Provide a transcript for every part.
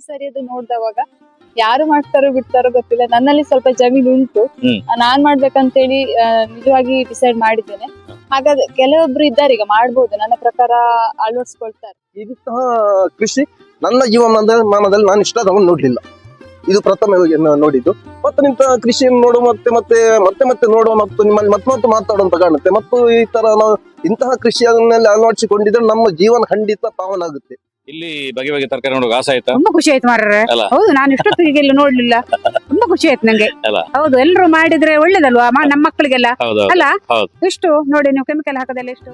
ಈ ಸರಿ ಅದು ನೋಡ್ದವಾಗ ಯಾರು ಮಾಡ್ತಾರೋ ಬಿಡ್ತಾರೋ ಗೊತ್ತಿಲ್ಲ. ನನ್ನಲ್ಲಿ ಸ್ವಲ್ಪ ಜಮೀನು ಉಂಟು. ಹ್ಮ್. ನಾನ್ ಮಾಡ್ಬೇಕಂತೇಳಿ ಆ, ನಿಜವಾಗಿ ಡಿಸೈಡ್ ಮಾಡಿದ್ದೇನೆ. ಹಾಗಾದ್ರೆ ಕೆಲವೊಬ್ರು ಇದ್ದಾರೆ ಈಗ ಮಾಡ್ಬೋದು. ನನ್ನ ಪ್ರಕಾರ ಅಳವಡಿಸ್ಕೊಳ್ತಾರೆ. ಇಂತಹ ಕೃಷಿ. ನನ್ನ ಜೀವನದಲ್ಲಿ ಮಾನದಲ್ಲಿ ನಾನು ಇಷ್ಟ ತಗೊಂಡು ನೋಡ್ಲಿಲ್ಲ. ಇದು ಪ್ರಥಮವಾಗಿ ನಾನು ನೋಡಿದ್ದು. ಮತ್ತೆ ನಿಂತ ಕೃಷಿಯನ್ನು ನೋಡುವ ಮತ್ತೆ ಮತ್ತೆ ಮತ್ತೆ ಮತ್ತೆ ನೋಡುವ ಮತ್ತು ನಿಮ್ಮಲ್ಲಿ ಮತ್ತೆ ಮತ್ತೆ ಮಾತಾಡುವಂತ ಕಾಣುತ್ತೆ. ಮತ್ತು ಈ ತರ ನಾವು ಇಂತಹ ಕೃಷಿಯನ್ನೆಲ್ಲ ಅಳವಡಿಸಿಕೊಂಡಿದ್ರೆ ನಮ್ಮ ಜೀವನ ಖಂಡಿತ ಪಾವನ ಆಗುತ್ತೆ ಇಲ್ಲಿ ಬಗೆ ಬಗೆ ತರಕಾರಿ ನೋಡುವಾಗ ಆಸೆ ಆಯ್ತಾ? ತುಂಬಾ ಖುಷಿ ಆಯ್ತು ಮಾರ್ರೆ. ಅಲ್ಲ? ಹೌದು ನಾನು ಇಷ್ಟೊತ್ತಿಗೆ ಇಲ್ಲಿ ನೋಡ್ಲಿಲ್ಲ. ತುಂಬಾ ಖುಷಿ ಆಯ್ತು ನಂಗೆ. ಅಲ್ಲ? ಹೌದು ಎಲ್ಲರೂ ಮಾಡಿದ್ರೆ ಒಳ್ಳೇದಲ್ವಾ? ಮ- ನಮ್ಮ ಮಕ್ಕಳಿಗೆಲ್ಲ. ಹೌದು ಅಲ್ಲ? ಹೌದು. ಎಷ್ಟು? ನೋಡಿ ನೀವು ಕೆಮಿಕಲ್ ಹಾಕದೆಲ್ಲ ಎಷ್ಟು?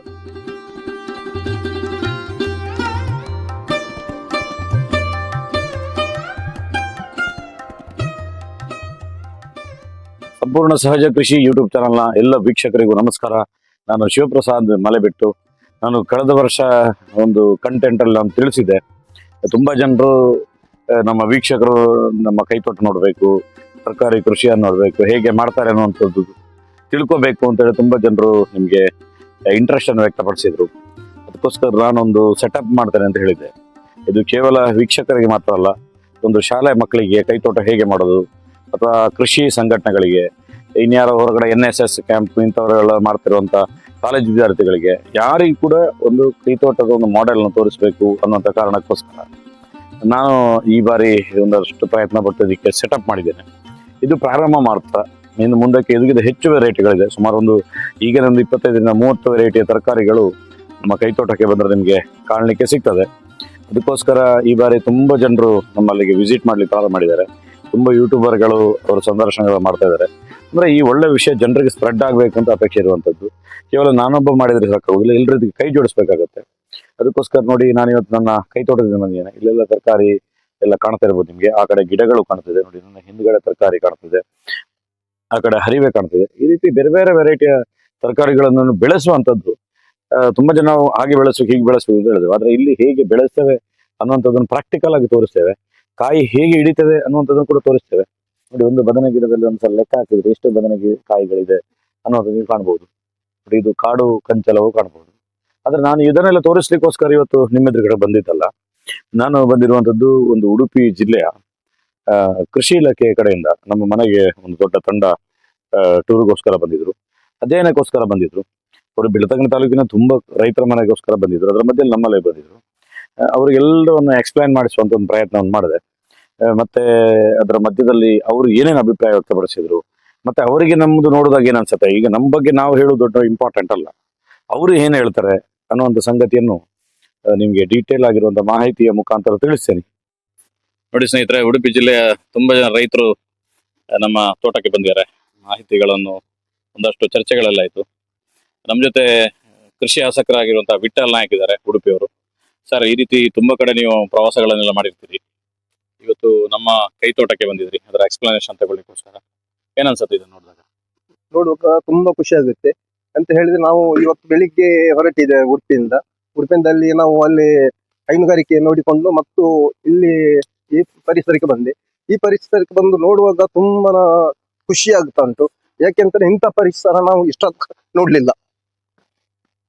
ಸಂಪೂರ್ಣ ಸಹಜ ಕೃಷಿ ಯೂಟ್ಯೂಬ್ ಚಾನಲ್ನ ಎಲ್ಲ ವೀಕ್ಷಕರಿಗೂ ನಮಸ್ಕಾರ. ನಾನು ಶಿವಪ್ರಸಾದ್ ಮಲೆಬೆಟ್ಟು. ನಾನು ಕಳೆದ ವರ್ಷ ಒಂದು ಕಂಟೆಂಟ್ ಅಲ್ಲಿ ನಾನು ತಿಳಿಸಿದೆ ತುಂಬಾ ಜನರು ನಮ್ಮ ವೀಕ್ಷಕರು ನಮ್ಮ ಕೈತೋಟ ನೋಡಬೇಕು, ತರಕಾರಿ ಕೃಷಿಯನ್ನು ನೋಡಬೇಕು, ಹೇಗೆ ಮಾಡ್ತಾರೆ ಅನ್ನುವಂಥದ್ದು ತಿಳ್ಕೊಬೇಕು ಅಂತೇಳಿ ತುಂಬಾ ಜನರು ನಿಮಗೆ ಇಂಟ್ರೆಸ್ಟ್ ಅನ್ನು ವ್ಯಕ್ತಪಡಿಸಿದ್ರು. ಅದಕ್ಕೋಸ್ಕರ ನಾನೊಂದು ಸೆಟಪ್ ಮಾಡ್ತೇನೆ ಅಂತ ಹೇಳಿದ್ದೆ. ಇದು ಕೇವಲ ವೀಕ್ಷಕರಿಗೆ ಮಾತ್ರ ಅಲ್ಲ, ಒಂದು ಶಾಲೆ ಮಕ್ಕಳಿಗೆ ಕೈತೋಟ ಹೇಗೆ ಮಾಡೋದು, ಅಥವಾ ಕೃಷಿ ಸಂಘಟನೆಗಳಿಗೆ, ಇನ್ಯಾರೋ ಹೊರಗಡೆ ಎನ್ ಎಸ್ ಎಸ್ ಕ್ಯಾಂಪ್ ಇಂಥವರೆಲ್ಲ ಮಾಡ್ತಿರುವಂತ ಕಾಲೇಜ್ ವಿದ್ಯಾರ್ಥಿಗಳಿಗೆ ಯಾರಿಗೂ ಕೂಡ ಒಂದು ಕೈತೋಟದ ಒಂದು ಮಾಡೆಲ್ನ ತೋರಿಸಬೇಕು ಅನ್ನೋಂಥ ಕಾರಣಕ್ಕೋಸ್ಕರ ನಾನು ಈ ಬಾರಿ ಒಂದಷ್ಟು ಪ್ರಯತ್ನ ಪಟ್ಟೋದಕ್ಕೆ ಸೆಟಪ್ ಮಾಡಿದ್ದೇನೆ. ಇದು ಪ್ರಾರಂಭ ಮಾಡ್ತಾ, ಇನ್ನು ಮುಂದಕ್ಕೆ ಇದಕ್ಕಿಂತ ಹೆಚ್ಚು ವೆರೈಟಿಗಳಿದೆ ಸುಮಾರು ಒಂದು ಈಗ ಒಂದು ಇಪ್ಪತ್ತೈದರಿಂದ ಮೂವತ್ತು ವೆರೈಟಿಯ ತರಕಾರಿಗಳು ನಮ್ಮ ಕೈತೋಟಕ್ಕೆ ಬಂದರೆ ನಿಮಗೆ ಕಾಣಲಿಕ್ಕೆ ಸಿಗ್ತದೆ. ಅದಕ್ಕೋಸ್ಕರ ಈ ಬಾರಿ ತುಂಬ ಜನರು ನಮ್ಮಲ್ಲಿಗೆ ವಿಸಿಟ್ ಮಾಡಲಿಕ್ಕೆ ಪ್ರಾರಂಭ ಮಾಡಿದ್ದಾರೆ. ತುಂಬ ಯೂಟ್ಯೂಬರ್ಗಳು ಅವರು ಸಂದರ್ಶನಗಳು ಮಾಡ್ತಾ ಇದ್ದಾರೆ ಅಂದ್ರೆ ಈ ಒಳ್ಳೆ ವಿಷಯ ಜನರಿಗೆ ಸ್ಪ್ರೆಡ್ ಆಗಬೇಕು ಅಂತ ಅಪೇಕ್ಷೆ ಇರುವಂಥದ್ದು ಕೇವಲ ನಾನೊಬ್ಬ ಮಾಡಿದ್ರೆ ಸಾಕಾಗುದಿಲ್ಲ ಎಲ್ಲರಿಗೂ ಕೈ ಜೋಡಿಸ್ಬೇಕಾಗತ್ತೆ. ಅದಕ್ಕೋಸ್ಕರ ನೋಡಿ ನಾನು ಇವತ್ತು ನನ್ನ ಕೈ ತೋಟದಿಂದ ಬಂದಿದ್ದೇನೆ. ಇಲ್ಲೆಲ್ಲ ತರಕಾರಿ ಎಲ್ಲ ಕಾಣ್ತಾ ಇರ್ಬೋದು ನಿಮಗೆ. ಆ ಕಡೆ ಗಿಡಗಳು ಕಾಣ್ತಿದೆ. ನೋಡಿ ನನ್ನ ಹಿಂದ್ಗಡೆ ತರಕಾರಿ ಕಾಣ್ತಿದೆ. ಆ ಕಡೆ ಹರಿವೆ ಕಾಣ್ತಿದೆ. ಈ ರೀತಿ ಬೇರೆ ಬೇರೆ ವೆರೈಟಿಯ ತರಕಾರಿಗಳನ್ನು ಬೆಳೆಸುವಂಥದ್ದು ತುಂಬಾ ಜನ ಹಾಗೆ ಬೆಳೆಸಬೇಕು ಹೀಗೆ ಬೆಳೆಸು ಅಂತ ಹೇಳಿದ್ರು. ಆದ್ರೆ ಇಲ್ಲಿ ಹೇಗೆ ಬೆಳೆಸ್ತೇವೆ ಅನ್ನುವಂಥದ್ದನ್ನು ಪ್ರಾಕ್ಟಿಕಲ್ ಆಗಿ ತೋರಿಸ್ತೇವೆ. ಕಾಯಿ ಹೇಗೆ ಹಿಡಿತದೆ ಅನ್ನುವಂಥದ್ದನ್ನು ಕೂಡ ತೋರಿಸ್ತೇವೆ. ನೋಡಿ, ಒಂದು ಬದನೆ ಗಿಡದಲ್ಲಿ ಒಂದ್ಸಲ ಲೆಕ್ಕ ಹಾಕಿದ್ರೆ ಎಷ್ಟು ಬದನೆ ಕಾಯಿಗಳಿದೆ ಅನ್ನೋದನ್ನು ನೀವು ಕಾಣ್ಬೋದು. ಇದು ಕಾಡು ಕಂಚಲವು ಕಾಣ್ಬೋದು. ಆದ್ರೆ ನಾನು ಇದನ್ನೆಲ್ಲ ತೋರಿಸ್ಲಿಕ್ಕೋಸ್ಕರ ಇವತ್ತು ನಿಮ್ಮ ಎದುರುಗಡೆ ಬಂದಿದ್ದಲ್ಲ ನಾನು ಬಂದಿರುವಂತದ್ದು ಒಂದು ಉಡುಪಿ ಜಿಲ್ಲೆಯ ಕೃಷಿ ಇಲಾಖೆ ಕಡೆಯಿಂದ ನಮ್ಮ ಮನೆಗೆ ಒಂದು ದೊಡ್ಡ ತಂಡ ಟೂರ್ಗೋಸ್ಕರ ಬಂದಿದ್ರು. ಅಧ್ಯಯನಕ್ಕೋಸ್ಕರ ಬಂದಿದ್ರು. ಅವರು ಬೆಳತಂಗಡಿ ತಾಲೂಕಿನ ತುಂಬಾ ರೈತರ ಮನೆಗೋಸ್ಕರ ಬಂದಿದ್ರು. ಅದರ ಮಧ್ಯೆ ನಮ್ಮಲ್ಲೇ ಬಂದಿದ್ರು. ಅವ್ರಿಗೆಲ್ಲರನ್ನು ಎಕ್ಸ್ಪ್ಲೈನ್ ಮಾಡಿಸುವಂತ ಒಂದು ಪ್ರಯತ್ನವನ್ನು ಮಾಡಿದೆ. ಮತ್ತೆ ಅದರ ಮಧ್ಯದಲ್ಲಿ ಅವರು ಏನೇನು ಅಭಿಪ್ರಾಯ ವ್ಯಕ್ತಪಡಿಸಿದ್ರು? ಮತ್ತೆ ಅವರಿಗೆ ನಮ್ದು ನೋಡಿದಾಗ ಏನ್ ಅನ್ಸುತ್ತೆ? ಈಗ ನಮ್ಮ ಬಗ್ಗೆ ನಾವು ಹೇಳೋದು ದೊಡ್ಡ ಇಂಪಾರ್ಟೆಂಟ್ ಅಲ್ಲ. ಅವರು ಏನ್ ಹೇಳ್ತಾರೆ ಅನ್ನುವಂಥ ಸಂಗತಿಯನ್ನು ನಿಮಗೆ ಡೀಟೇಲ್ ಆಗಿರುವಂತ ಮಾಹಿತಿಯ ಮುಖಾಂತರ ತಿಳಿಸ್ತೇನೆ. ನೋಡಿ ಸ್ನೇಹಿತರೆ, ಉಡುಪಿ ಜಿಲ್ಲೆಯ ತುಂಬಾ ಜನ ರೈತರು ನಮ್ಮ ತೋಟಕ್ಕೆ ಬಂದಿದ್ದಾರೆ. ಮಾಹಿತಿಗಳನ್ನು ಒಂದಷ್ಟು ಚರ್ಚೆಗಳೆಲ್ಲ ಆಯ್ತು. ನಮ್ಮ ಜೊತೆ ಕೃಷಿ ಆಸಕ್ತರಾಗಿರುವಂತಹ ವಿಠಲ್ ನಾಯಕ್ ಇದ್ದಾರೆ, ಉಡುಪಿಯವರು. ಸರ್, ಈ ರೀತಿ ತುಂಬಾ ಕಡೆ ನೀವು ಪ್ರವಾಸಗಳನ್ನೆಲ್ಲ ಮಾಡಿರ್ತೀರಿ. ಇವತ್ತು ನಮ್ಮ ಕೈ ತೋಟಕ್ಕೆ ಬಂದಿದ್ರಿ, ಅದರ ಎಕ್ಸ್ಪ್ಲನೇಷನ್ ತಗೊಳ್ಳಿಕ್ಕೋಸ್ಕರ. ಏನ್ ಅನ್ಸುತ್ತೆ ಇದನ್ನ ನೋಡಿದಾಗ? ನೋಡುವಾಗ ತುಂಬಾ ಖುಷಿ ಆಗುತ್ತೆ. ಅಂತ ಹೇಳಿದ್ರೆ ನಾವು ಇವತ್ತು ಬೆಳಿಗ್ಗೆ ಹೊರಟಿದೆ ಉಡುಪಿಯಿಂದ. ಉಡುಪಿಯಿಂದಲ್ಲಿ ನಾವು ಅಲ್ಲಿ ಹೈನುಗಾರಿಕೆ ನೋಡಿಕೊಂಡು ಮತ್ತು ಇಲ್ಲಿ ಈ ಪರಿಸರಕ್ಕೆ ಬಂದೆ. ಈ ಪರಿಸರಕ್ಕೆ ಬಂದು ನೋಡುವಾಗ ತುಂಬಾ ಖುಷಿ ಆಗ್ತಾ ಉಂಟು. ಯಾಕೆಂದ್ರೆ ಇಂಥ ಪರಿಸರ ನಾವು ಇಷ್ಟ ನೋಡ್ಲಿಲ್ಲ.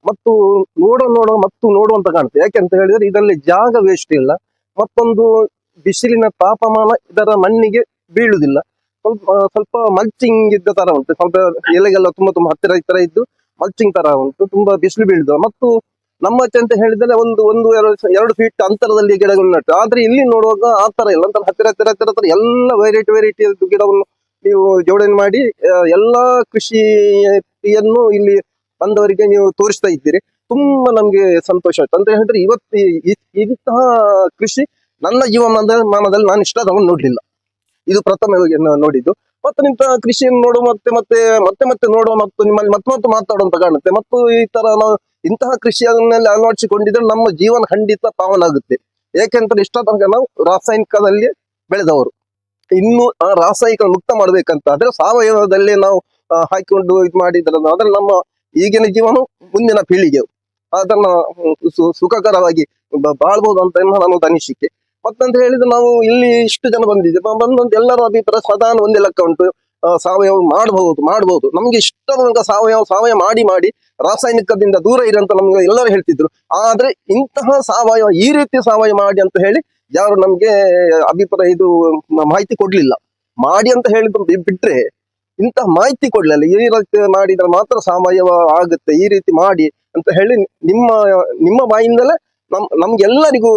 ಮತ್ತು ನೋಡೋ ನೋಡ ಮತ್ತು ನೋಡುವಂತ ಕಾಣುತ್ತೆ. ಯಾಕೆಂತ ಹೇಳಿದ್ರೆ ಇದರಲ್ಲಿ ಜಾಗ ವೇಸ್ಟ್ ಇಲ್ಲ. ಮತ್ತೊಂದು ಬಿಸಿಲಿನ ತಾಪಮಾನ ಇದರ ಮಣ್ಣಿಗೆ ಬೀಳುವುದಿಲ್ಲ. ಸ್ವಲ್ಪ ಸ್ವಲ್ಪ ಮಲ್ಚಿಂಗ್ ಇದ್ದ ತರ ಉಂಟು. ಸ್ವಲ್ಪ ಎಲೆಗೆಲ್ಲ ತುಂಬಾ ತುಂಬಾ ಹತ್ತಿರ ತರ ಇದ್ದು ಮಲ್ಚಿಂಗ್ ತರ ಉಂಟು. ತುಂಬಾ ಬಿಸಿಲು ಬೀಳುದು. ಮತ್ತು ನಮ್ಮ ಆಚೆ ಅಂತ ಹೇಳಿದ್ರೆ ಒಂದು ಒಂದು, ಎರಡು ಎರಡು ಫೀಟ್ ಅಂತರದಲ್ಲಿ ಗಿಡಗಳು ನಟ್ಟು. ಆದ್ರೆ ಇಲ್ಲಿ ನೋಡುವಾಗ ಆ ತರ ಇಲ್ಲ. ಅಂತ ಹತ್ತಿರ ಹತ್ತಿರ ಹತ್ತಿರ ಹತ್ತಿರ ಎಲ್ಲ ವೆರೈಟಿ ವೆರೈಟಿ ಗಿಡವನ್ನು ನೀವು ಜೋಡಣೆ ಮಾಡಿ ಎಲ್ಲ ಕೃಷಿಯನ್ನು ಇಲ್ಲಿ ಬಂದವರಿಗೆ ನೀವು ತೋರಿಸ್ತಾ ಇದ್ದೀರಿ. ತುಂಬಾ ನಮ್ಗೆ ಸಂತೋಷ ಆಯ್ತು. ಅಂತ ಹೇಳಿದ್ರೆ ಇವತ್ತು ಈ- ಈ- ಇಂತಹ ಕೃಷಿ ನನ್ನ ಜೀವಮಾನದ ಮಾನದಲ್ಲಿ ನಾನು ಇಷ್ಟ ತಗೊಂಡು ನೋಡ್ಲಿಲ್ಲ. ಇದು ಪ್ರಥಮವಾಗಿ ನೋಡಿದ್ದು. ಮತ್ತೆ ನಿಂತ ಕೃಷಿಯನ್ನು ನೋಡುವ ಮತ್ತೆ ಮತ್ತೆ ಮತ್ತೆ ಮತ್ತೆ ನೋಡುವ ಮತ್ತು ನಿಮ್ಮಲ್ಲಿ ಮತ್ತೆ ಮತ್ತೆ ಮಾತಾಡುವಂತ ಕಾಣುತ್ತೆ. ಮತ್ತು ಈ ತರ ನಾವು ಇಂತಹ ಕೃಷಿಯನ್ನೆಲ್ಲ ಅಳವಡಿಸಿಕೊಂಡಿದ್ರೆ ನಮ್ಮ ಜೀವನ ಖಂಡಿತ ಪಾವನ ಆಗುತ್ತೆ. ಯಾಕೆಂದ್ರೆ ಇಷ್ಟ ತನಕ ನಾವು ರಾಸಾಯನಿಕದಲ್ಲಿ ಬೆಳೆದವರು. ಇನ್ನು ಆ ರಾಸಾಯನಿಕ ಮುಕ್ತ ಮಾಡ್ಬೇಕಂತ ಆದ್ರೆ ಸಾವಯವದಲ್ಲಿ ನಾವು ಹಾಕಿಕೊಂಡು ಇದು ಮಾಡಿದ್ರೆ ಆದ್ರೆ ನಮ್ಮ ಈಗಿನ ಜೀವನ ಮುಂದಿನ ಪೀಳಿಗೆ ಅದನ್ನ ಸುಖಕರವಾಗಿ ಬಾಳ್ಬಹುದು ಅಂತ ನಾನು ಅನಿಸಿಕೆ. ಮತ್ತಂತ ಹೇಳಿದ್ರೆ ನಾವು ಇಲ್ಲಿ ಇಷ್ಟು ಜನ ಬಂದಿದ್ದೀವಿ. ಬಂದಂತ ಎಲ್ಲರ ಅಭಿಪ್ರಾಯ ಸಾಧಾರಣ ಒಂದೇ ಲೆಕ್ಕ ಉಂಟು. ಸಾವಯವ ಮಾಡಬಹುದು ಮಾಡಬಹುದು. ನಮ್ಗೆ ಇಷ್ಟ ಸಾವಯವ ಸಾವಯವ ಮಾಡಿ ಮಾಡಿ ರಾಸಾಯನಿಕದಿಂದ ದೂರ ಇರಿ ಅಂತ ನಮ್ಗೆ ಎಲ್ಲರೂ ಹೇಳ್ತಿದ್ರು. ಆದ್ರೆ ಇಂತಹ ಸಾವಯವ, ಈ ರೀತಿ ಸಾವಯವ ಮಾಡಿ ಅಂತ ಹೇಳಿ ಯಾರು ನಮ್ಗೆ ಅಭಿಪ್ರಾಯ ಇದು ಮಾಹಿತಿ ಕೊಡ್ಲಿಲ್ಲ. ಮಾಡಿ ಅಂತ ಹೇಳಿದ್ರು ಬಿಟ್ರೆ ಇಂತಹ ಮಾಹಿತಿ ಕೊಡ್ಲಿಲ್ಲ. ಈ ರೀತಿ ಮಾಡಿದ್ರೆ ಮಾತ್ರ ಸಾವಯವ ಆಗುತ್ತೆ, ಈ ರೀತಿ ಮಾಡಿ ಅಂತ ಹೇಳಿ ನಿಮ್ಮ ನಿಮ್ಮ ಬಾಯಿಂದಲೇ ನಮ್, ನಮ್ಗೆಲ್ಲರಿಗೂ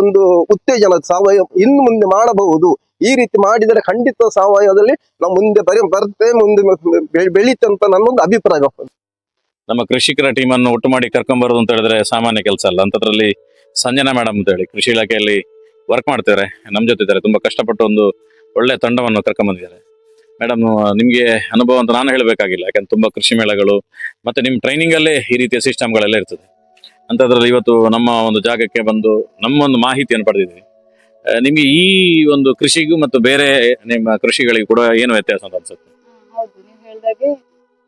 ಒಂದು ಉತ್ತೇಜನ ಸಾವಯವ ಇನ್ನು ಮುಂದೆ ಮಾಡಬಹುದು. ಈ ರೀತಿ ಮಾಡಿದರೆ ಖಂಡಿತ ಸಾವಯವದಲ್ಲಿ ನಾವು ಮುಂದೆ ಬರ ಬರುತ್ತೆ ಮುಂದೆ ಬೆಳೀತೆ ಅಂತ ನನ್ನೊಂದು ಅಭಿಪ್ರಾಯ. ನಮ್ಮ ಕೃಷಿಕರ ಟೀಮ್ ಅನ್ನು ಒಟ್ಟು ಮಾಡಿ ಕರ್ಕೊಂಬರೋದು ಅಂತ ಹೇಳಿದ್ರೆ ಸಾಮಾನ್ಯ ಕೆಲಸ ಅಲ್ಲ. ಅಂತದ್ರಲ್ಲಿ ಸಂಜನಾ ಮೇಡಮ್ ಅಂತ ಹೇಳಿ ಕೃಷಿ ಇಲಾಖೆಯಲ್ಲಿ ವರ್ಕ್ ಮಾಡ್ತಾರೆ ನಮ್ಮ ಜೊತೆ ಇದ್ದಾರೆ. ತುಂಬಾ ಕಷ್ಟಪಟ್ಟು ಒಂದು ಒಳ್ಳೆ ತಂಡವನ್ನು ಕರ್ಕೊಂಡ್ಬಂದಿದ್ದಾರೆ ಮೇಡಮ್ ನಿಮ್ಗೆ ಅನುಭವ ಅಂತ ನಾನು ಹೇಳಬೇಕಾಗಿಲ್ಲ. ಯಾಕಂದ್ರೆ ತುಂಬಾ ಕೃಷಿ ಮೇಳಗಳು, ಮತ್ತೆ ನಿಮ್ ಟ್ರೈನಿಂಗ್ ಅಲ್ಲೇ ಈ ರೀತಿಯ ಸಿಸ್ಟಮ್ಗಳೆಲ್ಲ ಇರ್ತದೆ. ಅಂತದ್ರಲ್ಲಿ ಇವತ್ತು ನಮ್ಮ ಒಂದು ಜಾಗಕ್ಕೆ ಬಂದು ನಮ್ಮ ಒಂದು ಮಾಹಿತಿಯನ್ನು ಪಡೆದಿದ್ದೀವಿ. ನಿಮಗೆ ಈ ಒಂದು ಕೃಷಿಗೂ ಮತ್ತು ಬೇರೆ ನಿಮ್ಮ ಕೃಷಿಗಳಿಗೂ ಕೂಡ ಏನು ವ್ಯತ್ಯಾಸ ಅಂತ ಅನ್ಸುತ್ತೆ? ಹೌದು, ನೀವು ಹೇಳಿದಾಗೆ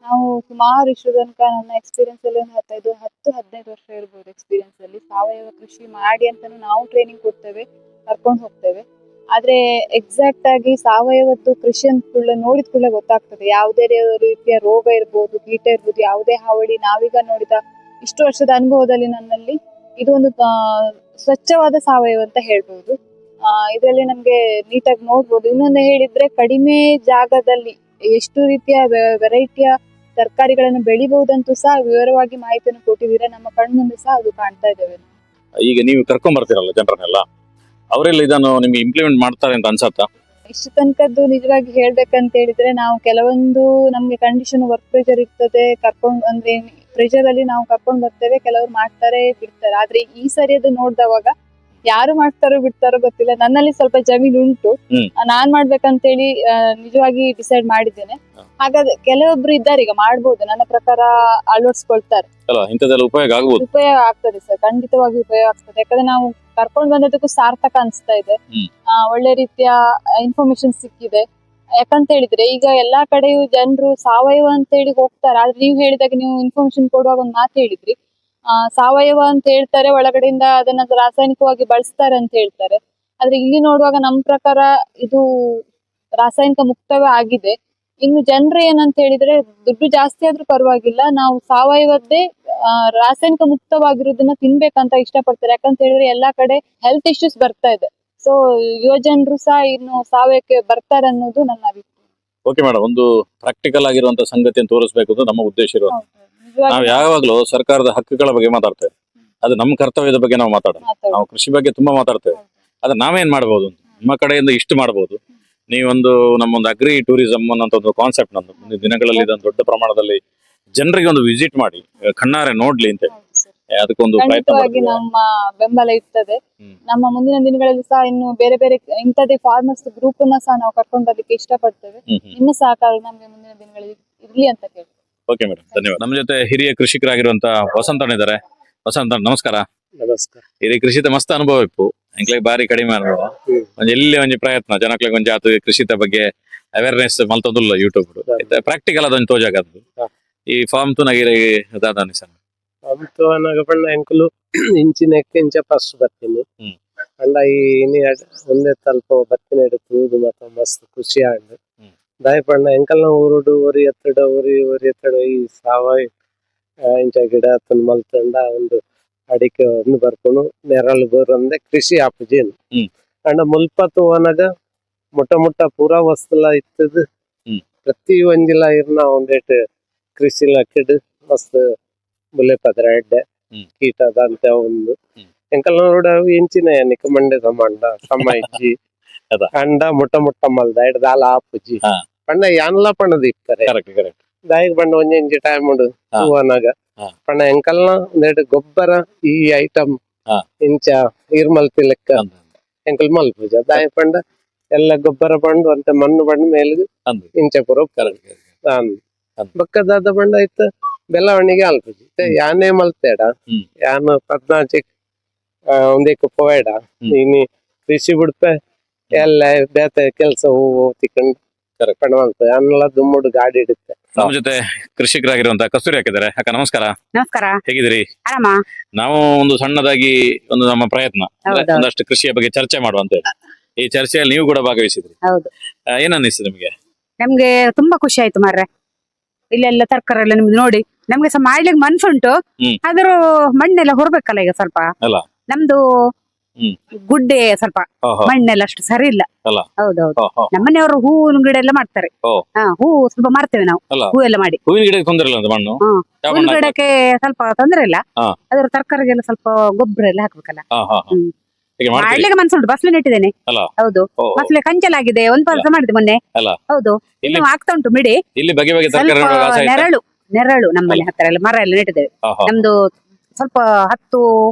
ನಾವು ಸುಮಾರು ಇಷ್ಟು ತನಕ ನನ್ನ ಎಕ್ಸ್ಪೀರಿಯನ್ಸ್ ಅಲ್ಲಿ ಒಂದು ಹತ್ತೈದು ಹತ್ತು ಹದಿನೈದು ವರ್ಷ ಇರ್ಬೋದು ಎಕ್ಸ್ಪೀರಿಯನ್ಸ್ ಅಲ್ಲಿ. ಸಾವಯವ ಕೃಷಿ ಮಾಡಿ ಅಂತ ನಾವು ಟ್ರೈನಿಂಗ್ ಕೊಡ್ತೇವೆ, ಕರ್ಕೊಂಡು ಹೋಗ್ತೇವೆ. ಆದ್ರೆ ಎಕ್ಸಾಕ್ಟ್ ಆಗಿ ಸಾವಯವದ್ದು ಕೃಷಿ ಅಂತ ಕೂಡಲೇ ನೋಡಿದ ಕೂಡಲೇ ಗೊತ್ತಾಗ್ತದೆ. ಯಾವುದೇ ರೀತಿಯ ರೋಗ ಇರ್ಬೋದು ಕೀಟ ಇರ್ಬೋದು, ಯಾವುದೇ ಹಾವಳಿ ನಾವೀಗ ನೋಡಿದ ಇಷ್ಟು ವರ್ಷದ ಅನುಭವದಲ್ಲಿ ನನ್ನಲ್ಲಿ ಇದು ಒಂದು ಸ್ವಚ್ಛವಾದ ಸಾವಯವ ಅಂತ ಹೇಳ್ಬೋದು. ಇದರಲ್ಲಿ ನಮ್ಗೆ ನೀಟಾಗಿ ನೋಡ್ಬೋದು. ಇನ್ನೊಂದು ಹೇಳಿದ್ರೆ ಕಡಿಮೆ ಜಾಗದಲ್ಲಿ ಎಷ್ಟು ರೀತಿಯ ವೆರೈಟಿಯ ತರಕಾರಿಗಳನ್ನು ಬೆಳಿಬಹುದಂತೂ ಸಹ ವಿವರವಾಗಿ ಮಾಹಿತಿಯನ್ನು ಕೊಟ್ಟಿದ್ದೀರಾ ನಮ್ಮ ಕಣ್ಮುಂದೆ ಸಹ ಅದು ಕಾಣ್ತಾ ಇದ್ದೇವೆ. ಈಗ ನೀವು ಕರ್ಕೊಂಡ್ ಬರ್ತೀರಲ್ಲ ಜನರನ್ನೆಲ್ಲ? ಅವರೆಲ್ಲ ಇದನ್ನು ನಿಮ್ಗೆ ಇಂಪ್ಲಿಮೆಂಟ್ ಮಾಡ್ತಾರೆ ಅಂತ ಅನ್ಸತ್ತಾ? ಇಷ್ಟು ತನಕದ್ದು ನಿಜವಾಗಿ ಹೇಳ್ಬೇಕಂತ ಹೇಳಿದ್ರೆ ನಾವು ಕೆಲವೊಂದು ನಮ್ಗೆ ಕಂಡೀಷನ್ ವರ್ಕ್ ಪ್ರೆಷರ್ ಇರ್ತದೆ ಕರ್ಕೊಂಡು ಅಂದ್ರೆ ಪ್ರೆಷರ್ ಅಲ್ಲಿ ನಾವು ಕರ್ಕೊಂಡ್ ಬರ್ತೇವೆ ಕೆಲವರು ಮಾಡ್ತಾರೆ ಬಿಡ್ತಾರೆ. ಆದ್ರೆ ಈ ಸರಿ ಅದು ನೋಡ್ದವಾಗ ಯಾರು ಮಾಡ್ತಾರೋ ಬಿಡ್ತಾರೋ ಗೊತ್ತಿಲ್ಲ. ನನ್ನಲ್ಲಿ ಸ್ವಲ್ಪ ಜಮೀನು ಉಂಟು. ನಾನ್ ಮಾಡ್ಬೇಕಂತೇಳಿ ಆ, ನಿಜವಾಗಿ ಡಿಸೈಡ್ ಮಾಡಿದ್ದೇನೆ. ಹಾಗಾದ್ರೆ ಕೆಲವೊಬ್ರು ಇದ್ದಾರೆ ಈಗ ಮಾಡ್ಬೋದು. ನನ್ನ ಪ್ರಕಾರ ಅಳವಡಿಸ್ಕೊಳ್ತಾರೆ. ಅಲ್ಲ ಇಂಥದ್ದೆಲ್ಲ ಉಪಯೋಗ ಆಗ್ಬೋದು. ಉಪಯೋಗ ಆಗ್ತದೆ ಸರ್. ಖಂಡಿತವಾಗಿ ಉಪಯೋಗ ಆಗ್ತದೆ. ಯಾಕಂದ್ರೆ ನಾವು ಕರ್ಕೊಂಡ್ ಬಂದದಕ್ಕೂ ಸಾರ್ಥಕ ಅನಿಸ್ತಾ ಇದೆ. ಒಳ್ಳೆ ರೀತಿಯ ಇನ್ಫಾರ್ಮೇಶನ್ ಸಿಕ್ಕಿದೆ. ಯಾಕಂತ ಹೇಳಿದ್ರೆ ಈಗ ಎಲ್ಲಾ ಕಡೆಯೂ ಜನರು ಸಾವಯವ ಅಂತ ಹೇಳಿ ಹೋಗ್ತಾರೆ. ಆದ್ರೆ ನೀವು ಹೇಳಿದಾಗ ನೀವು ಇನ್ಫಾರ್ಮೇಶನ್ ಕೊಡುವಾಗ ಒಂದು ಮಾತು ಹೇಳಿದ್ರಿ. ಆ, ಸಾವಯವ ಅಂತ ಹೇಳ್ತಾರೆ ಒಳಗಡೆಯಿಂದ ಅದನ್ನ ರಾಸಾಯನಿಕವಾಗಿ ಬಳಸ್ತಾರೆ ಅಂತ ಹೇಳ್ತಾರೆ. ಆದ್ರೆ ಇಲ್ಲಿ ನೋಡುವಾಗ ನಮ್ಮ ಪ್ರಕಾರ ಇದು ರಾಸಾಯನಿಕ ಮುಕ್ತವೇ ಆಗಿದೆ. ಇನ್ನು ಜನರು ಏನಂತ ಹೇಳಿದ್ರೆ ದುಡ್ಡು ಜಾಸ್ತಿ ಆದ್ರೂ ಪರವಾಗಿಲ್ಲ. ನಾವು ಸಾವಯವದ್ದೇ ರಾಸಾಯನಿಕ ಮುಕ್ತವಾಗಿರೋದನ್ನ ತಿನ್ಬೇಕಂತ ಇಷ್ಟಪಡ್ತಾರೆ. ಯಾಕಂತ ಹೇಳಿದ್ರೆ ಎಲ್ಲಾ ಕಡೆ ಹೆಲ್ತ್ ಇಶ್ಯೂಸ್ ಬರ್ತಾ ಇದೆ. ಸೊ ಯುವಜನರು ಸಹ ಇನ್ನು ಸಾವಯಕ್ಕೆ ಬರ್ತಾರೆ ಅನ್ನೋದು ನನ್ನ ಅಭಿಪ್ರಾಯ. ಓಕೆ ಮೇಡಮ್ ಒಂದು ಪ್ರಾಕ್ಟಿಕಲ್ ಆಗಿರುವಂತ ಸಂಗತಿಯನ್ನು ತೋರಿಸಬೇಕು ಅಂತ ನಮ್ಮ ಉದ್ದೇಶ ಇರೋದು ನಾವು ಯಾವಾಗಲೂ ಸರ್ಕಾರದ ಹಕ್ಕುಗಳ ಬಗ್ಗೆ ಮಾತಾಡ್ತೇವೆ. ಅದು ನಮ್ಮ ಕರ್ತವ್ಯದ ಬಗ್ಗೆ ನಾವು ಮಾತಾಡೋಣ ಮಾತಾಡೋದು. ನಾವು ಕೃಷಿ ಬಗ್ಗೆ ತುಂಬಾ ಮಾತಾಡ್ತೇವೆ. ಅದು ನಾವೇನ್ ಮಾಡಬಹುದು ನಿಮ್ಮ ಕಡೆಯಿಂದ ಇಷ್ಟು ಮಾಡ್ಬೋದು. ನೀವೊಂದು ನಮ್ಮೊಂದು ಅಗ್ರಿ ಟೂರಿಸಂ ಅನ್ನೋ ಒಂದು ಕಾನ್ಸೆಪ್ಟ್ ನಂದು. ಮುಂದಿನ ದಿನಗಳಲ್ಲಿ ಇದೊಂದು ದೊಡ್ಡ ಪ್ರಮಾಣದಲ್ಲಿ ಜನರಿಗೆ ಒಂದು ವಿಸಿಟ್ ಮಾಡಿ ಕಣ್ಣಾರೆ ನೋಡ್ಲಿ ಅಂತ. ಅದಕ್ಕೊಂದು ಪ್ರಯತ್ನ ಖಂಡಿತವಾಗಿ. ನಮ್ಮ ಬೆಂಬಲ ಇರ್ತದೆ. ಹ್ಮ್. ನಮ್ಮ ಮುಂದಿನ ದಿನಗಳಲ್ಲಿ ಸಹ ಇನ್ನು ಬೇರೆ ಬೇರೆ ಇಂಥದೇ ಫಾರ್ಮರ್ಸ್ ಗ್ರೂಪ್ ಅನ್ನ ಸಹ ನಾವು ಕರ್ಕೊಂಡು ಬರ್ಲಿಕ್ಕೆ ಇಷ್ಟಪಡ್ತೇವೆ. ನಿಮ್ಮ ಸಹಕಾರ ನಮ್ಗೆ ಮುಂದಿನ ದಿನಗಳಲ್ಲಿ ಇರ್ಲಿ ಅಂತ ಕೇಳಿ ಓಕೆ ಮೇಡಮ್ ಧನ್ಯವಾದ. ನಮ್ಮ ಜೊತೆ ಹಿರಿಯ ಕೃಷಿಕರಾಗಿರುವಂತ ವಸಂತ ಇದ್ದಾರೆ. ವಸಂತ ನಮಸ್ಕಾರ. ನಮಸ್ಕಾರ. ಹಿರಿಯ ಕೃಷಿತ ಮಸ್ತ್ ಅನುಭವ ಇಪ್ಪು. ಎಂಕ್ಲೆಗ್ ಬಾರಿ ಕಡಿಮೆ ಅನುಭವ. ಹ್ಮ್. ಒಂಜಿ ಎಲ್ಲಿ ಒಂಜಿ ಪ್ರಯತ್ನ ಜನಕ್ಲೆಗ್ ಒಂಜಿ ಆತು ಕೃಷಿತ ಬಗ್ಗೆ ಅವೇರ್ನೆಸ್ ಮಲ್ತೊಂದುಲ್ಲ ಯೂಟ್ಯೂಬ್ ಪ್ರಾಕ್ಟಿಕಲ್ ಅದೊಂದು ತೋಜಾಗದ್ದು ಹಾ. ಈ ಫಾರ್ಮ್ ತುನಗಿರಿ ದಾದ ಅನಿಸನ ಅಂತು ಪಂಡ ಎಂಕುಲು ಇಂಚಿನ ಇಂಚ ಫಸ್ಟ್ ಬರ್ತೀನಿ. ಅಂಡ ಈ ಇನಿ ಒಂದೇ ತಲ್ಪ ಬತ್ತಿನ ತೂದು ಮತ್ತ ಮಸ್ತ್ ಖುಷಿ ಆಂಡ್ ಹ್ಮ್. ದಾಯಪಣ್ಣ ಎಂಕಲ್ನ ಊರುಡು ಒರಿ ಎತ್ತಡ ಒರಿ ಒರಿ ಎತ್ತಡ ಈ ಸಾವಯವ ಇಂಚ ಗಿಡ ತಂದು ಮಲ್ತಂಡ ಒಂದು ಅಡಿಕೆ ಒಂದು ಬರ್ಕೊಂಡು ನೆರಳು ಬರಂದೆ ಕೃಷಿ ಆಪುಜೇನು. ಅಂಡ ಮುಲ್ಪ ಒನಗ ಮುಟ್ಟ ಮುಟ್ಟ ಪೂರ ವಸ್ತುಲ ಇತ್ತದು ಪ್ರತಿ ಒಂದಿಲ ಇರ್ನ ಒಂದೇಟ್ ಕೃಷಿ ಲಕ್ಕಿಡ್ ಮಸ್ತ್ ಮುಲೆ ಪದ್ರ ಎಡ್ಡೆ. ಕೀಟದ ಅಂತ ಒಂದು ಹ್ಮ್. ಎಂಕಲ್ ನೋಡ ಇಂಚಿನ ಎನ್ನಿಕ ಮಂಡೆ ಸಮಾಂಡ ಸಮ ಇಜ್ಜಿ. ಅಂಡ ಮುಟ್ಟ ಮುಟ್ಟ ಮಲ್ದ ಎಡ್ ದಾಲ ಆಪುಜಿ. ಪಂಡ ಯಾನ್ಲ ಪಣದ ಕರೆಕ್ಟ್ ದಾಯಿಗ್ ಬಂಡ ಒಂಜಿ ಇಂಚಿ ಟೈಮ್ ಉಂಡು. ಹೂವನಾಗ. ಪಂಡ ಎಂಕಲ್ನ ಒಂದೆರಡು ಗೊಬ್ಬರ ಈ ಐಟಮ್. ಇಂಚ ಈರ್ಮಲ್ತಿ ಲೆಕ್ಕ ಎಂಕಲ್ ಮಲ್ಪುಜ ದಾಯಿ ಪಂಡ ಎಲ್ಲ ಗೊಬ್ಬರ ಬಂಡು ಅಂತ ಮಣ್ಣು ಬಂಡ ಮೇಲ್ ಅಂದು ಇಂಚ ಪುರ ಕರೆಕ್ಟ್ ಆನ್ ಹ್ಮ್. ಬಕ್ಕದಾದ ಬಂಡ ಇತ್ತ ಬೆಳವಣಿಗೆ ಅಲ್ಪಜಿ. ಯಾನೆ ಮಲ್ತೇಡ ಯಾನ ಯಾನು ಪದ್ನಾಚಿ ಒಂದೇಕ ಪೋಯಡ ಹ್ಮ್. ಇನಿ ಕೃಷಿ ಬಿಡ್ಪೆ ಎಲ್ಲ ಬೇತೆ ಕೆಲಸ ಹೂವು ತಿಕ್ಕಂಡು ಅನ್ನೆಲ್ಲ ದುಮ್ಮುಡು ಗಾಡಿ ಹಿಡುತ್ತೆ ನಮ್ಮ ಜೊತೆ ಕೃಷಿಕರಾಗಿರುವಂತ ಕಸ್ತೂರಿ ಹಾಕಿದ್ದಾರೆ. ಅಕ್ಕ ನಮಸ್ಕಾರ. ನಮಸ್ಕಾರ. ಹೇಗಿದ್ದೀರಿ? ಆರಾಮ. ನಾವು ಒಂದು ಸಣ್ಣದಾಗಿ ಒಂದು ನಮ್ಮ ಪ್ರಯತ್ನ. ಒಂದಷ್ಟು ಕೃಷಿಯ ಬಗ್ಗೆ ಚರ್ಚೆ ಮಾಡುವಂತ ಹೇಳಿ. ಈ ಚರ್ಚೆಯಲ್ಲಿ ನೀವು ಕೂಡ ಭಾಗವಹಿಸಿದ್ರಿ. ಹೌದು. ಆ, ಏನ್ ಅನ್ನಿಸ್ತು ನಿಮಗೆ? ನಮ್ಗೆ ತುಂಬಾ ಖುಷಿ ಆಯ್ತು ಮಾರ್ರೆ. ಇಲ್ಲೆಲ್ಲ ತರಕಾರಿ ಎಲ್ಲ ನಿಮ್ದು ನೋಡಿ ನಮ್ಗೆ ಸಹ ಮಾಡ್ಲಿಕ್ಕೆ ಮನ್ಸುಂಟು ಹ್ಮ್. ಆದ್ರೂ ಮಣ್ಣೆಲ್ಲ ಹೊರಬೇಕಲ್ಲ ಈಗ ಸ್ವಲ್ಪ ಅಲ್ಲ. ನಮ್ದು ಹ್ಮ್. ಗುಡ್ಡೆ ಸ್ವಲ್ಪ ಹಾ, ಹಾ. ಮಣ್ಣೆಲ್ಲ ಅಷ್ಟು ಸರಿ ಇಲ್ಲ ಅಲ್ಲ. ಹೌದೌದು ಹಾ, ಹಾ. ನಮ್ಮನೆಯವರು ಹೂವಿನ ಗಿಡ ಎಲ್ಲ ಮಾಡ್ತಾರೆ ಓ. ಹಾ ಹೂ ಸ್ವಲ್ಪ ಮಾಡ್ತೇವೆ ನಾವು ಅಲ್ಲ. ಹೂ ಎಲ್ಲ ಮಾಡಿ ಹೂವಿನ ಗಿಡಕ್ಕೆ ತೊಂದರೆ ಇಲ್ಲ ಅಂತ ಮಣ್ಣು ಹ್ಮ್. ಯಾವ ಹೂವಿನ ಮಣ್ಣು ಹಾಕ್ಬೇಕು? ಗಿಡಕ್ಕೆ ಸ್ವಲ್ಪ ತೊಂದ್ರೆ ಇಲ್ಲ ಹಾ. ಅದ್ರ ತರಕಾರಿಗೆಲ್ಲ ಸ್ವಲ್ಪ ಗೊಬ್ಬರ ಎಲ್ಲ ಹಾಕ್ಬೇಕಲ್ಲ ಹಾ, ಹಾ, ಹಾ. ಹ್ಮ್. ಮಾಡ್ಲಿಕ್ಕೆ ಮನ್ಸುಂಟು ಬಸ್ಲೆ ನೆಟ್ಟಿದ್ದೇನೆ. ಅಲ್ಲ. ಹೌದು. ಓ. ಬಸ್ಲೆ ಕಂಚಲಾಗಿದೆ. ಒಂದ್ ವರ್ಷ ಮಾಡಿದೆ ಮೊನ್ನೆ. ಅಲ್ಲ. ಹೌದು. ಇಲ್ಲಿ ಇನ್ನು ಆಗ್ತಾ ಉಂಟು ಮಿಡಿ. ಇಲ್ಲಿ ಬಗೆ ಬಗೆ ತರಕಾರಿ ಸ್ವಲ್ಪ ಆಯ್ತಾ? ನೆರಳು. ನೆರಳು ನಮ್ಮನೆ ಹತ್ತಿರ ಎಲ್ಲ ಮರ ಎಲ್ಲ ನೆಟ್ಟಿದ್ದೇವೆ. ನಮ್ದು ಸ್ವಲ್ಪ ಹತ್ತು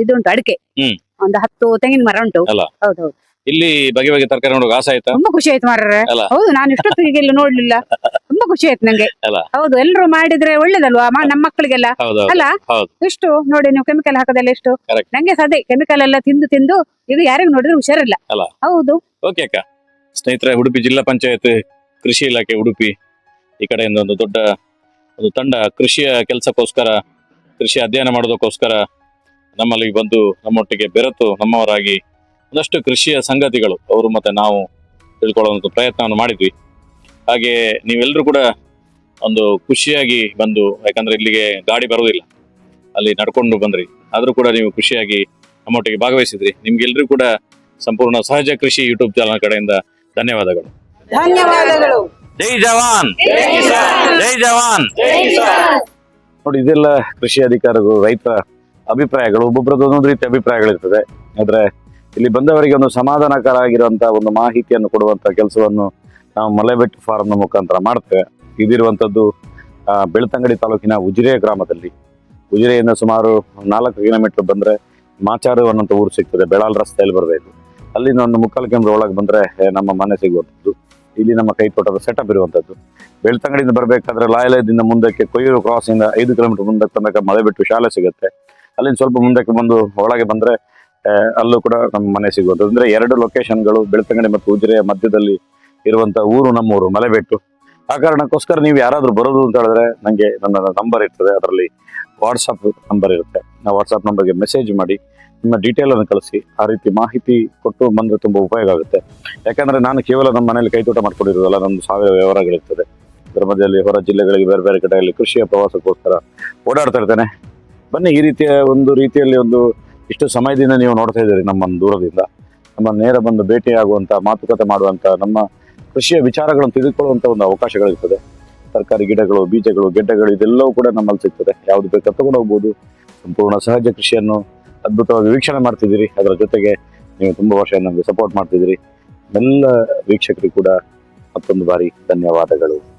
ಇದುಂಟು ಅಡಿಕೆ. ಹ್ಮ್. ಒಂದು ಹತ್ತು ತೆಂಗಿನ ಮರ ಉಂಟು. ಅಲ್ಲ. ಹೌದೌದು ಇಲ್ಲಿ ಬಗೆ ಬಗೆ ತರಕಾರಿ ನೋಡುವಾಗ ಆಸೆ ಆಯ್ತಾ? ತುಂಬಾ ಖುಷಿ ಆಯ್ತು ಮಾರ್ರೆ. ಅಲ್ಲ. ಹೌದು ನಾನು ಇಷ್ಟೊತ್ತಿಗೆ ಇಲ್ಲಿ ನೋಡ್ಲಿಲ್ಲ. ತುಂಬಾ ಖುಷಿ ಆಯ್ತು ನಂಗೆ. ಅಲ್ಲ. ಹೌದು ಎಲ್ರು ಮಾಡಿದ್ರೆ ಒಳ್ಳೇದಲ್ವಾ? ಮ- ನಮ್ಮ ಮಕ್ಕಳಿಗೆಲ್ಲ. ಹೌದು ಅಲ್ಲ ಹೌದು. ಎಷ್ಟು ನೋಡಿ ನೀವು ಕೆಮಿಕಲ್ ಹಾಕೋದೆಲ್ಲ ಎಷ್ಟು? Correct. ನಂಗೆ ಸದೇ ಕೆಮಿಕಲ್ ಎಲ್ಲ ತಿಂದು ತಿಂದು ಇದು ಯಾರಿಗೂ ನೋಡಿದ್ರೆ ಹುಷಾರಿಲ್ಲ. ಅಲ್ಲ. ಹೌದು. ಓಕೆ ಅಕ್ಕ. ಸ್ನೇಹಿತರೆ ಉಡುಪಿ ಜಿಲ್ಲಾ ಪಂಚಾಯತ್ ಕೃಷಿ ಇಲಾಖೆ ಉಡುಪಿ ಈ ಕಡೆಯಿಂದ ಒಂದು ದೊಡ್ಡ ಒಂದು ತಂಡ ಕೃಷಿಯ ಕೆಲಸಕ್ಕೋಸ್ಕರ ಕೃಷಿ ಅಧ್ಯಯನ ಮಾಡೋದಕ್ಕೋಸ್ಕರ ನಮ್ಮಲ್ಲಿ ಬಂದು ನಮ್ಮೊಟ್ಟಿಗೆ ಬೆರೆತು ನಮ್ಮವರಾಗಿ ಒಂದಷ್ಟು ಕೃಷಿಯ ಸಂಗತಿಗಳು. ಅವರು ಮತ್ತೆ ನಾವು ತಿಳ್ಕೊಳ್ಳುವಂಥ ಪ್ರಯತ್ನವನ್ನು ಮಾಡಿದ್ವಿ. ಹಾಗೆ ನೀವೆಲ್ಲರೂ ಕೂಡ ಒಂದು ಖುಷಿಯಾಗಿ ಬಂದು ಯಾಕಂದ್ರೆ ಇಲ್ಲಿಗೆ ಗಾಡಿ ಬರುವುದಿಲ್ಲ. ಅಲ್ಲಿ ನಡ್ಕೊಂಡು ಬಂದ್ರಿ. ಆದರೂ ಕೂಡ ನೀವು ಖುಷಿಯಾಗಿ ನಮ್ಮೊಟ್ಟಿಗೆ ಭಾಗವಹಿಸಿದ್ರಿ. ನಿಮ್ಗೆಲ್ರಿಗೂ ಕೂಡ ಸಂಪೂರ್ಣ ಸಹಜ ಕೃಷಿ ಯೂಟ್ಯೂಬ್ ಚಾನಲ್ ಕಡೆಯಿಂದ ಧನ್ಯವಾದಗಳು. ಧನ್ಯವಾದಗಳು. ಜೈ ಜವಾನ್! ಜೈ ಜವಾನ್! ನೋಡಿ ಇದೆಲ್ಲ ಕೃಷಿ ಅಧಿಕಾರಿಗಳು ರೈತರ ಅಭಿಪ್ರಾಯಗಳು ಒಬ್ಬೊಬ್ಬರದ್ದು ಒಂದೊಂದು ರೀತಿ ಅಭಿಪ್ರಾಯಗಳಿರ್ತದೆ. ಆದ್ರೆ ಇಲ್ಲಿ ಬಂದವರಿಗೆ ಒಂದು ಸಮಾಧಾನಕರ ಆಗಿರುವಂತಹ ಒಂದು ಮಾಹಿತಿಯನ್ನು ಕೊಡುವಂತ ಕೆಲಸವನ್ನು ನಾವು ಮಲೆಬೆಟ್ಟು ಫಾರ್ಮ್ನ ಮುಖಾಂತರ ಮಾಡ್ತೇವೆ. ಇದಿರುವಂತದ್ದು ಬೆಳ್ತಂಗಡಿ ತಾಲೂಕಿನ ಉಜಿರೆ ಗ್ರಾಮದಲ್ಲಿ. ಉಜಿರೆಯಿಂದ ಸುಮಾರು ನಾಲ್ಕು ಕಿಲೋಮೀಟರ್ ಬಂದ್ರೆ ಮಾಚಾರು ಅನ್ನೋಂಥ ಊರು ಸಿಗ್ತದೆ, ಬೆಳಾಲ್ ರಸ್ತೆಯಲ್ಲಿ ಬರಬೇಕು ಅಲ್ಲಿಂದ ಒಂದು ಮುಕ್ಕಾಲು ಕಿಲೋಮೀಟರ್ ಒಳಗೆ ಬಂದ್ರೆ ನಮ್ಮ ಮನೆ ಸಿಗುವಂಥದ್ದು ಇಲ್ಲಿ ನಮ್ಮ ಕೈ ತೋಟದ ಸೆಟಪ್ ಇರುವಂಥದ್ದು ಬೆಳ್ತಂಗಡಿಯಿಂದ ಬರಬೇಕಾದ್ರೆ ಲಾಯಲಯದಿಂದ ಮುಂದಕ್ಕೆ ಕೊಯ್ಯೂರು ಕ್ರಾಸ್ ಇಂದ ಐದು ಕಿಲೋಮೀಟರ್ ಮುಂದಕ್ಕೆ ತನಕ ಮಳೆ ಬಿಟ್ಟು ಶಾಲೆ ಸಿಗುತ್ತೆ. ಅಲ್ಲಿಂದ ಸ್ವಲ್ಪ ಮುಂದಕ್ಕೆ ಬಂದು ಒಳಗೆ ಬಂದ್ರೆ ಅಲ್ಲೂ ಕೂಡ ನಮ್ಮ ಮನೆ ಸಿಗುವುದು ಅಂದ್ರೆ ಎರಡು ಲೊಕೇಶನ್ಗಳು ಬೆಳ್ತಂಗಡಿ ಮತ್ತು ಉಜಿರೆಯ ಮಧ್ಯದಲ್ಲಿ ಇರುವಂತ ಊರು ನಮ್ಮೂರು, ಮಲೆಬೆಟ್ಟು. ಆ ಕಾರಣಕ್ಕೋಸ್ಕರ ನೀವು ಯಾರಾದರೂ ಬರೋದು ಅಂತ ಹೇಳಿದ್ರೆ ನನಗೆ ನನ್ನ ನಂಬರ್ ಇರ್ತದೆ. ಅದರಲ್ಲಿ ವಾಟ್ಸಪ್ ನಂಬರ್ ಇರುತ್ತೆ. ಆ ವಾಟ್ಸಪ್ ನಂಬರ್ಗೆ ಮೆಸೇಜ್ ಮಾಡಿ, ನಿಮ್ಮ ಡೀಟೇಲನ್ನು ಕಳಿಸಿ. ಆ ರೀತಿ ಮಾಹಿತಿ ಕೊಟ್ಟು ಬಂದ್ರೆ ತುಂಬಾ ಉಪಯೋಗ ಆಗುತ್ತೆ. ಯಾಕಂದ್ರೆ ನಾನು ಕೇವಲ ನಮ್ಮ ಮನೇಲಿ ಕೈತೋಟ ಮಾಡ್ಕೊಂಡಿರೋದಲ್ಲ ನಮ್ಮ ಸಾವಿರ ವ್ಯವಹಾರಗಳಿರ್ತದೆ. ಅದರ ಮಧ್ಯದಲ್ಲಿ ಹೊರ ಜಿಲ್ಲೆಗಳಿಗೆ ಬೇರೆ ಬೇರೆ ಕಡೆಯಲ್ಲಿ ಕೃಷಿಯ ಪ್ರವಾಸಕ್ಕೋಸ್ಕರ ಓಡಾಡ್ತಾ ಇರ್ತೇನೆ. ಬನ್ನಿ, ಈ ರೀತಿಯ ಒಂದು ರೀತಿಯಲ್ಲಿ ಒಂದು ಇಷ್ಟು ಸಮಯದಿಂದ ನೀವು ನೋಡ್ತಾ ಇದ್ದೀರಿ ನಮ್ಮನ್ನು ದೂರದಿಂದ. ನಮ್ಮ ನೇರ ಬಂದು ಭೇಟಿಯಾಗುವಂಥ ಮಾತುಕತೆ ಮಾಡುವಂತ, ನಮ್ಮ ಕೃಷಿಯ ವಿಚಾರಗಳನ್ನು ತಿಳಿದುಕೊಳ್ಳುವಂತ ಒಂದು ಅವಕಾಶಗಳಿರ್ತದೆ. ತರಕಾರಿ ಗಿಡಗಳು, ಬೀಜಗಳು, ಗೆಡ್ಡೆಗಳು ಇದೆಲ್ಲವೂ ಕೂಡ ನಮ್ಮಲ್ಲಿ ಸಿಗ್ತದೆ. ಯಾವುದು ಬೇಕಾದ್ರೂ ತಗೊಂಡು ಹೋಗ್ಬೋದು. ಸಂಪೂರ್ಣ ಸಹಜ ಕೃಷಿಯನ್ನು ಅದ್ಭುತವಾಗಿ ವೀಕ್ಷಣೆ ಮಾಡ್ತಿದ್ದೀರಿ. ಅದರ ಜೊತೆಗೆ ನೀವು ತುಂಬಾ ವರ್ಷ ನಮಗೆ ಸಪೋರ್ಟ್ ಮಾಡ್ತಿದ್ದೀರಿ. ಎಲ್ಲ ವೀಕ್ಷಕರಿಗೂ ಕೂಡ ಮತ್ತೊಂದು ಬಾರಿ ಧನ್ಯವಾದಗಳು.